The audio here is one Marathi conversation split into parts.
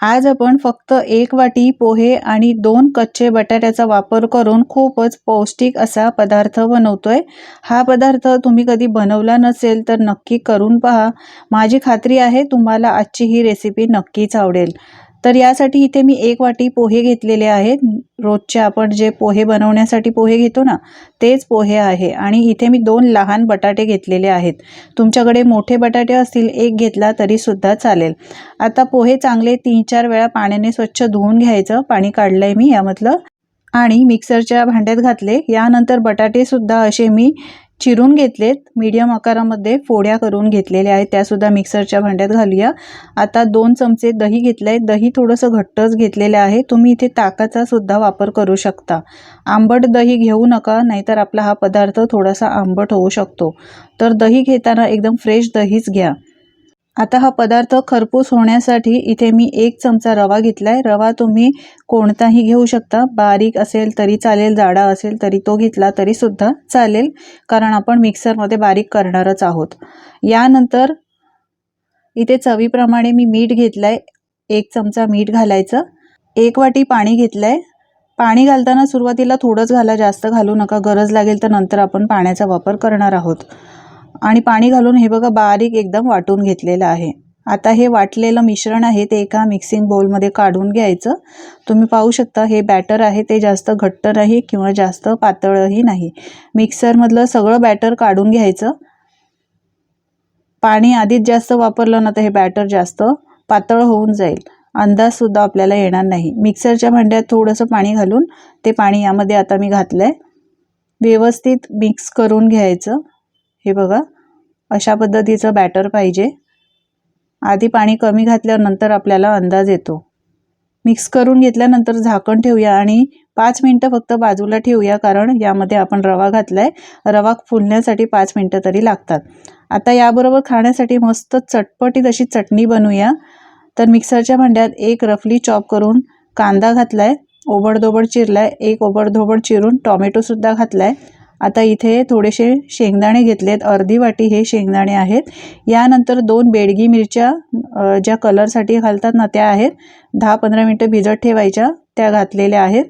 आज आपण फक्त एक वाटी पोहे आणि दोन कच्चे बटाट्याचा वापर करून खूपच पौष्टिक असा पदार्थ बनवतोय. हा पदार्थ तुम्ही कधी बनवला नसेल तर नक्की करून पहा. माझी खात्री आहे तुम्हाला आजची ही रेसिपी नक्कीच आवडेल. तर यासाठी इथे मी एक वाटी पोहे घेतलेले आहेत. रोजचे आपण जे पोहे बनवण्यासाठी पोहे घेतो ना तेच पोहे आहे. आणि इथे मी दोन लहान बटाटे घेतलेले आहेत. तुमच्याकडे मोठे बटाटे असतील एक घेतला तरीसुद्धा चालेल. आता पोहे चांगले तीन चार वेळा पाण्याने स्वच्छ धुवून घ्यायचं. पाणी काढलं आहे मी यामधलं. आणि मिक्सरच्या भांड्यात घातले. यानंतर बटाटेसुद्धा असे मी चिरून घेतलेत. मीडियम आकारामध्ये फोड्या करून घेतलेल्या आहेत. त्यासुद्धा मिक्सरच्या भांड्यात घालूया. आता दोन चमचे दही घेतलं आहे दही थोडंसं घट्टच घेतलेलं आहे. तुम्ही इथे ताकाचा सुद्धा वापर करू शकता. आंबट दही घेऊ नका नाहीतर आपला हा पदार्थ थोडासा आंबट होऊ शकतो. तर दही घेताना एकदम फ्रेश दहीच घ्या. आता हा पदार्थ खरपूस होण्यासाठी इथे मी एक चमचा रवा घेतला आहे रवा तुम्ही कोणताही घेऊ शकता. बारीक असेल तरी चालेल जाडा असेल तरी तो घेतला तरीसुद्धा चालेल कारण आपण मिक्सरमध्ये बारीक करणारच आहोत. यानंतर इथे चवीप्रमाणे मी मीठ घेतलं आहे एक चमचा मीठ घालायचं. एक वाटी पाणी घेतलं आहे पाणी घालताना सुरुवातीला थोडंच घाला जास्त घालू नका. गरज लागेल तर नंतर आपण पाण्याचा वापर करणार आहोत. आणि पाणी घालून हे बघा बारीक एकदम वाटून घेतलेलं आहे. आता हे वाटलेलं मिश्रण आहे ते एका मिक्सिंग बोलमध्ये काढून घ्यायचं. तुम्ही पाहू शकता हे बॅटर आहे ते जास्त घट्ट नाही किंवा जास्त पातळही नाही. मिक्सरमधलं सगळं बॅटर काढून घ्यायचं. पाणी आधीच जास्त वापरलं ना तर हे बॅटर जास्त पातळ होऊन जाईल. अंदाजसुद्धा आपल्याला येणार नाही. मिक्सरच्या भांड्यात थोडंसं पाणी घालून ते पाणी यामध्ये आता मी घातलं आहे व्यवस्थित मिक्स करून घ्यायचं. हे बघा अशा पद्धतीचं बॅटर पाहिजे. आधी पाणी कमी घातल्यानंतर आपल्याला अंदाज येतो. मिक्स करून घेतल्यानंतर झाकण ठेवूया आणि पाच मिनटं फक्त बाजूला ठेवूया कारण यामध्ये आपण रवा घातला आहे रवा फुलण्यासाठी पाच मिनटं तरी लागतात. आता याबरोबर खाण्यासाठी मस्त चटपटीत अशी चटणी बनवूया. तर मिक्सरच्या भांड्यात एक रफली चॉप करून कांदा घातला आहे ओबडधोबड चिरला आहे एक ओबडधोबड चिरून टॉमॅटोसुद्धा घातला आहे आता इथे थोडेसे शेंगदाणे घेतलेत. अर्धी वाटी हे शेंगदाणे आहेत. यानंतर दोन बेडगी मिरच्या ज्या कलरसाठी घालतात ना त्या आहेत. दहा पंधरा मिनटं भिजत ठेवायच्या. त्या घातलेल्या आहेत.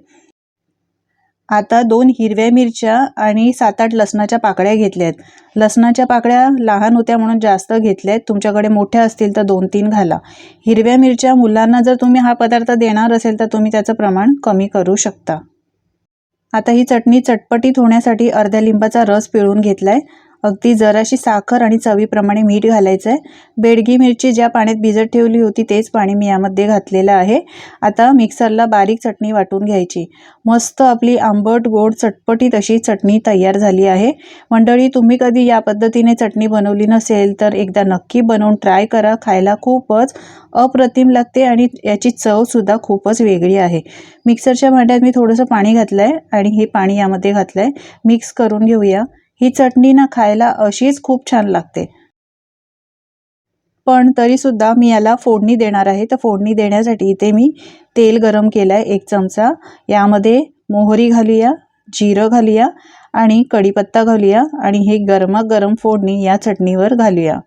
आता दोन हिरव्या मिरच्या आणि सात आठ लसणाच्या पाकळ्या घेतल्या आहेत लसणाच्या पाकळ्या लहान होत्या म्हणून जास्त घेतल्या आहेत तुमच्याकडे मोठ्या असतील तर दोन तीन घाला. हिरव्या मिरच्या मुलांना जर तुम्ही हा पदार्थ देणार असेल तर तुम्ही त्याचं प्रमाण कमी करू शकता. आता ही चटणी चटपटीत होण्यासाठी अर्ध्या लिंबाचा रस पिळून घेतला आहे अगदी जराशी साखर आणि चवीप्रमाणे मीठ घालायचं आहे बेडगी मिरची ज्या पाण्यात भिजत ठेवली होती तेच पाणी मी यामध्ये घातलेलं आहे. आता मिक्सरला बारीक चटणी वाटून घ्यायची. मस्त आपली आंबट गोड चटपटीत अशी चटणी तयार झाली आहे. मंडळी तुम्ही कधी या पद्धतीने चटणी बनवली नसेल तर एकदा नक्की बनवून ट्राय करा. खायला खूपच अप्रतिम लागते आणि याची चवसुद्धा खूपच वेगळी आहे. मिक्सरच्या भांड्यात मी थोडंसं पाणी घातलं आहे आणि हे पाणी यामध्ये घातलं आहे मिक्स करून घेऊया. ही चटणी ना खायला अशीच खूप छान लागते. पण तरीसुद्धा मी याला फोडणी देणार आहे. तर फोडणी देण्यासाठी इथे मी तेल गरम केलं आहे एक चमचा. यामध्ये मोहरी घालूया जिरं घालूया आणि कढीपत्ता घालूया आणि हे गरमागरम फोडणी या चटणीवर घालूया.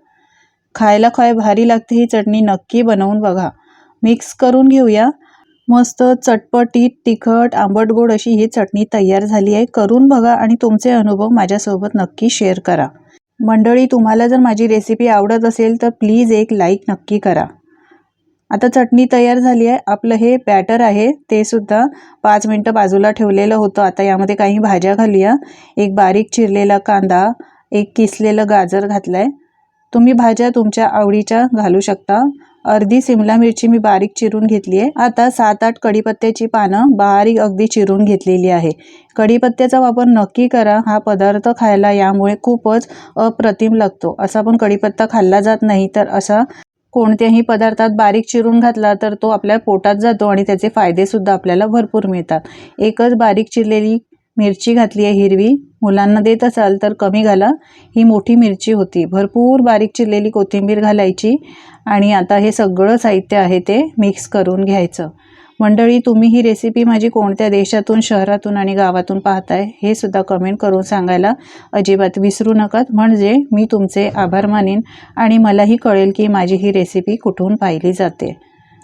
खायला खाय भारी लागते ही चटणी. नक्की बनवून बघा. मिक्स करून घेऊया. मस्त चटपटीत तिखट आंबट गोड अशी ही चटणी तयार झाली आहे. करून बघा आणि तुमचे अनुभव माझ्यासोबत नक्की शेअर करा. मंडळी तुम्हाला जर माझी रेसिपी आवडत असेल तर प्लीज एक लाईक नक्की करा. आता चटणी तयार झाली आहे. आपलं हे बॅटर आहे. ते सुद्धा पाच मिनटं बाजूला ठेवलेलं होतं. आता यामध्ये काही भाज्या घालूया. एक बारीक चिरलेला कांदा एक किसलेलं गाजर घातलं आहे तुम्ही भाज्या तुमच्या आवडीच्या घालू शकता. अर्धी सिमला मिरची मी बारीक चिरून घेतली आहे. आता सात आठ कढीपत्त्याची पानं बारीक अगदी चिरून घेतलेली आहे. कढीपत्त्याचा वापर नक्की करा. हा पदार्थ खायला यामुळे खूपच अप्रतिम लागतो. असा पण कढीपत्ता खाल्ला जात नाही तर असा कोणत्याही पदार्थात बारीक चिरून घातला तर तो आपल्या पोटात जातो आणि त्याचे फायदेसुद्धा आपल्याला भरपूर मिळतात. एकच बारीक चिरलेली मिरची घातली आहे हिरवी. मुलांना देत असाल तर कमी घाला. ही मोठी मिरची होती. भरपूर बारीक चिरलेली कोथिंबीर घालायची आणि आता हे सगळं साहित्य आहे ते मिक्स करून घ्यायचं. मंडळी तुम्ही ही रेसिपी माझी कोणत्या देशातून शहरातून आणि गावातून पाहताय हे सुद्धा कमेंट करून सांगायला अजिबात विसरू नकात म्हणजे मी तुमचे आभार मानेन आणि मलाही कळेल की माझी ही रेसिपी कुठून पाहिली जाते.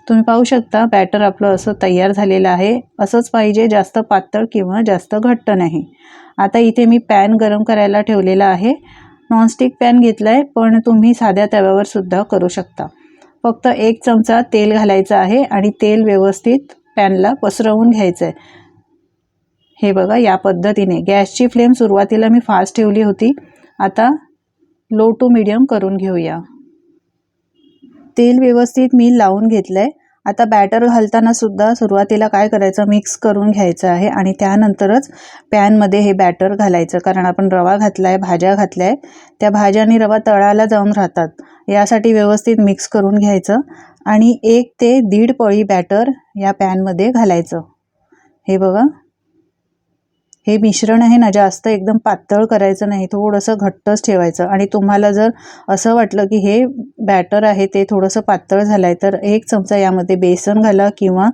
तुम्ही पाहू शकता बॅटर आपलं असं तयार झालेलं आहे. असंच पाहिजे जास्त पातळ किंवा जास्त घट्ट नाही. आता इथे मी पॅन गरम करायला ठेवलेला आहे. नॉनस्टिक पॅन घेतला आहे पण तुम्ही साध्या तव्यावर सुद्धा करू शकता. फक्त एक चमचा तेल घालायचं आहे आणि तेल व्यवस्थित पॅनला पसरवून घ्यायचं आहे हे बघा या पद्धतीने. गॅसची फ्लेम सुरुवातीला मी फास्ट ठेवली होती. आता लो टू मिडियम करून घेऊया. तेल व्यवस्थित मी लावून घेतलं आहे आता बॅटर घालताना सुद्धा सुरुवातीला काय करायचं? मिक्स करून घ्यायचं आहे आणि त्यानंतरच पॅनमध्ये हे बॅटर घालायचं. कारण आपण रवा घातला आहे भाज्या घातल्या आहे त्या भाज्या आणि रवा तळाला जाऊन राहतात. यासाठी व्यवस्थित मिक्स करून घ्यायचं आणि एक ते दीड पळी बॅटर या पॅनमध्ये घालायचं. हे बघा. हे मिश्रण आहे ना जास्त एकदम पातळ करायचं नाही थोडंसं घट्टच ठेवायचं. आणि तुम्हाला जर असं वाटलं की हे बॅटर आहे ते थोडंसं पातळ झालं आहे तर एक चमचा यामध्ये बेसन घाला किंवा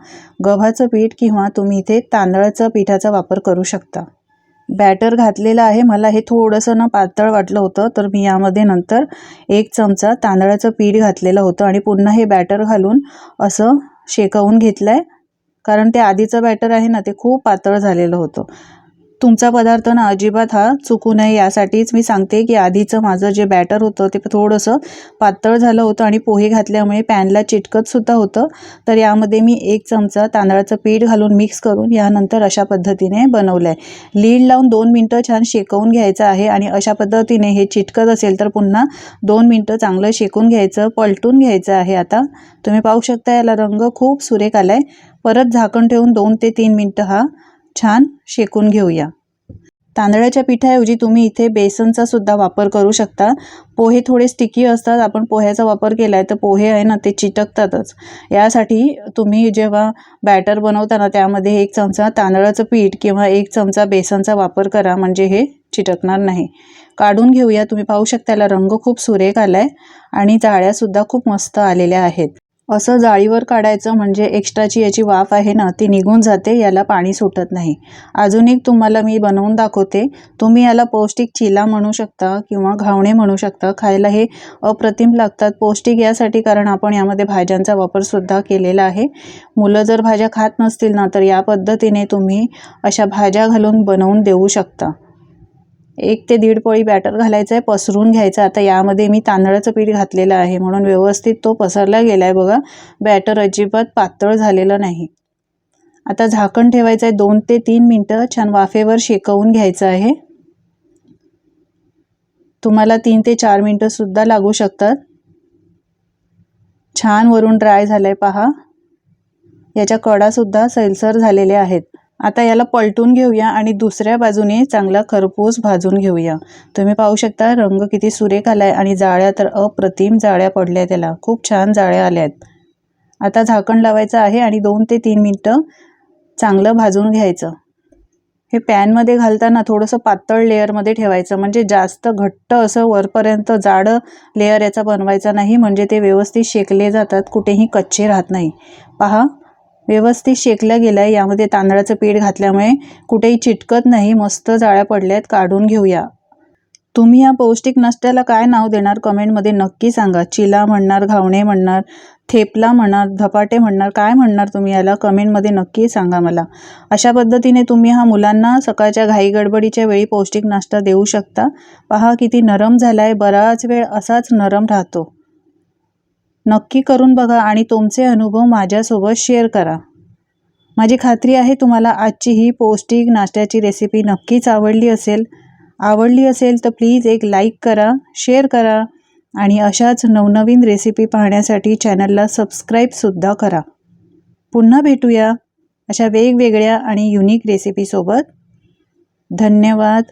गव्हाचं पीठ किंवा तुम्ही इथे तांदळाचं पिठाचा वापर करू शकता. बॅटर घातलेलं आहे मला हे थोडंसं ना पातळ वाटलं होतं तर मी यामध्ये नंतर एक चमचा तांदळाचं पीठ घातलेलं होतं आणि पुन्हा हे बॅटर घालून असं शेकवून घेतलं आहे कारण ते आधीचं बॅटर आहे ना ते खूप पातळ झालेलं होतं. तुमचा पदार्थ ना अजिबात हा चुकू नये यासाठीच मी सांगते की आधीचं माझं जे बॅटर होतं ते थोडंसं पातळ झालं होतं आणि पोहे घातल्यामुळे पॅनला चिटकतसुद्धा होतं. तर यामध्ये मी एक चमचा तांदळाचं पीठ घालून मिक्स करून यानंतर अशा पद्धतीने बनवलं आहे लीड लावून दोन मिनटं छान शेकवून घ्यायचं आहे आणि अशा पद्धतीने हे चिटकत असेल तर पुन्हा दोन मिनटं चांगलं शेकून घ्यायचं पलटून घ्यायचं आहे आता. तुम्ही पाहू शकता याला रंग खूप सुरेख आला आहे परत झाकण ठेवून दोन ते तीन मिनटं हा छान शेकून घेऊया. तांदळाच्या पिठाऐवजी तुम्ही इथे बेसनचा सुद्धा वापर करू शकता. पोहे थोडे स्टिकी असतात. आपण पोह्याचा वापर केला आहे तर पोहे आहे ना ते चिटकतातच. यासाठी तुम्ही जेव्हा बॅटर बनवताना त्यामध्ये एक चमचा तांदळाचं पीठ किंवा एक चमचा बेसनचा वापर करा म्हणजे हे चिटकणार नाही. काढून घेऊया. तुम्ही पाहू शकता त्याला रंग खूप सुरेख आला आहे आणि जाळ्यासुद्धा खूप मस्त आलेल्या आहेत. असं जाळीवर काढायचं म्हणजे एक्स्ट्राची याची वाफ आहे ना ती निघून जाते याला पाणी सुटत नाही. अजून एक तुम्हाला मी बनवून दाखवते. तुम्ही याला पौष्टिक चिला म्हणू शकता किंवा घावणे म्हणू शकता. खायला हे अप्रतिम लागतात. पौष्टिक यासाठी कारण आपण यामध्ये भाज्यांचा वापरसुद्धा केलेला आहे. मुलं जर भाज्या खात नसतील ना तर या पद्धतीने तुम्ही अशा भाज्या घालून बनवून देऊ शकता. एक ते दीड पोळी बॅटर घालायचं आहे पसरून घ्यायचं. आता यामध्ये मी तांदळाचं पीठ घातलेलं आहे म्हणून व्यवस्थित तो पसरला गेला आहे बघा. बॅटर अजिबात पातळ झालेलं नाही. आता झाकण ठेवायचं आहे दोन ते तीन मिनटं छान वाफेवर शेकवून घ्यायचं आहे. तुम्हाला तीन ते चार मिनटंसुद्धा लागू शकतात. छान वरून ड्राय झालं आहे पहा. याच्या कडासुद्धा सैलसर झालेल्या आहेत. आता याला पलटून घेऊया आणि दुसऱ्या बाजूने चांगला खरपूस भाजून घेऊया. तुम्ही पाहू शकता रंग किती सुरेख आला आहे आणि जाळ्या तर अप्रतिम जाळ्या पडल्या त्याला खूप छान जाळ्या आल्या आहेत आता झाकण लावायचं आहे आणि दोन ते तीन मिनटं चांगलं भाजून घ्यायचं. हे पॅनमध्ये घालताना थोडंसं पातळ लेअरमध्ये ठेवायचं. म्हणजे जास्त घट्ट असं वरपर्यंत जाडं लेअर याचा बनवायचा नाही. म्हणजे ते व्यवस्थित शेकले जातात कुठेही कच्चे राहत नाही. पहा व्यवस्थित शेकल्या गेलं आहे यामध्ये तांदळाचं पीठ घातल्यामुळे कुठेही चिटकत नाही. मस्त जाळ्या पडल्या आहेत काढून घेऊया. तुम्ही या पौष्टिक नाश्त्याला काय नाव देणार? कमेंटमध्ये नक्की सांगा. चिला म्हणणार घावणे म्हणणार थेपला म्हणणार धपाटे म्हणणार काय म्हणणार तुम्ही याला? कमेंटमध्ये नक्की सांगा मला. अशा पद्धतीने तुम्ही हा मुलांना सकाळच्या घाई गडबडीच्या वेळी पौष्टिक नाश्ता देऊ शकता. पहा किती नरम झाला आहे बराच वेळ असाच नरम राहतो. नक्की करून बघा आणि तुमचे अनुभव माझ्यासोबत शेअर करा. माझी खात्री आहे तुम्हाला आजची ही पौष्टिक नाश्त्याची रेसिपी नक्कीच आवडली असेल. आवडली असेल तर प्लीज एक लाईक करा शेअर करा आणि अशाच नवनवीन रेसिपी पाहण्यासाठी चॅनलला सबस्क्राईबसुद्धा करा. पुन्हा भेटूया अशा वेगवेगळ्या आणि युनिक रेसिपीसोबत धन्यवाद.